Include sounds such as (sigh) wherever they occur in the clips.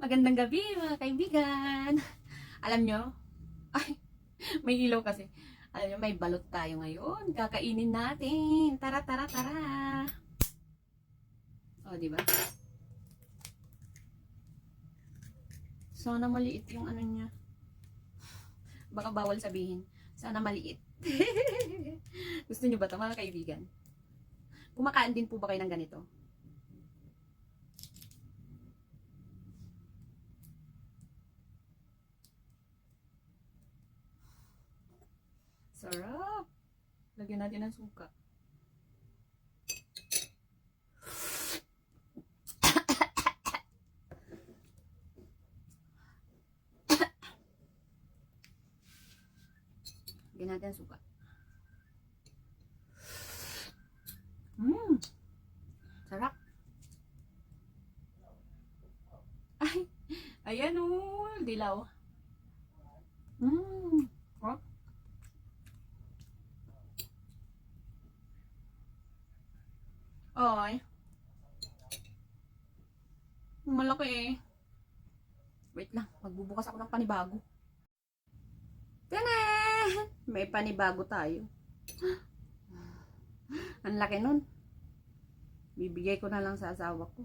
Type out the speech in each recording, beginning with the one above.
Magandang gabi mga kaibigan. (laughs) Alam nyo, (laughs) ay, may ilaw kasi. Alam nyo, may balot tayo ngayon. Kakainin natin. Tara, tara, tara. O, di ba? Sana maliit yung ano niya. (sighs) Baka bawal sabihin. Sana maliit. (laughs) Gusto nyo ba ito mga kaibigan? Kumakain din po ba kayo ng ganito? Sarap! Lagyan natin ng suka. Lagyan natin ng suka. Mmm! Sarap! Ay! Ayan o! Dilaw. Mmm! Ay. Malaki eh. Wait lang, magbubukas ako ng panibago. Tanan! May panibago tayo. (gasps) Ang laki nun. Bibigay ko na lang sa asawa ko.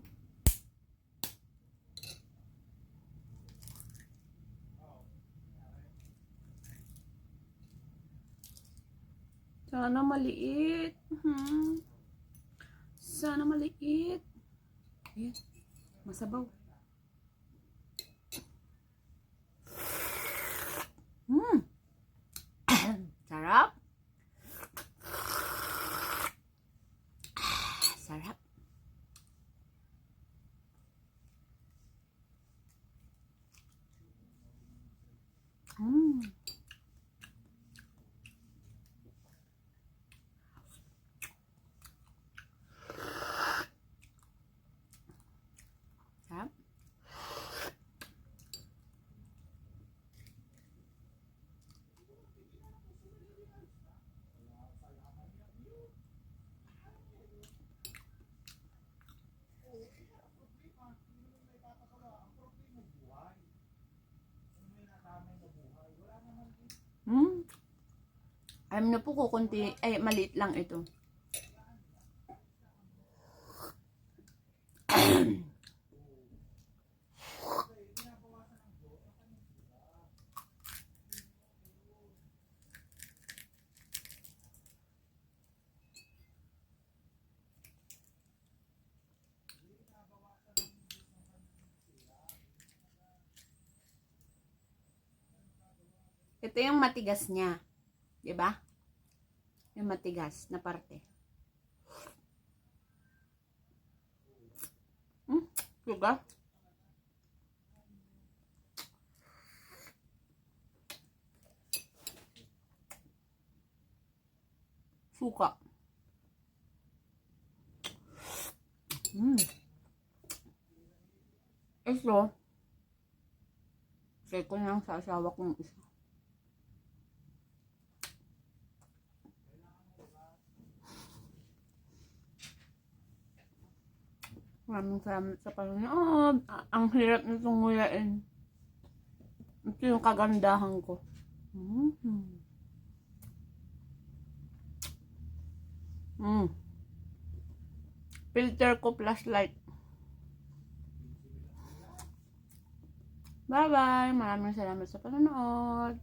Sana maliit. Hmm. Sana maliit. Ayan. Masabaw. Hmm. (coughs) Sarap. (coughs) Sarap. Hmm. Sarap. Hmm. Alam niyo po kukunti, ay maliit lang ito. Ito yung matigas niya. 'Di ba? Yung matigas na parte. Hmm, diba? Suka. Hmm. Ito. Share ko lang sa asawa kong isa. Maraming salamat sa panonood. Ah, Ang hirap nitong nguyain. Ito yung kagandahan ko. Mm. Mm. Filter ko plus light. Bye-bye. Maraming salamat sa panonood.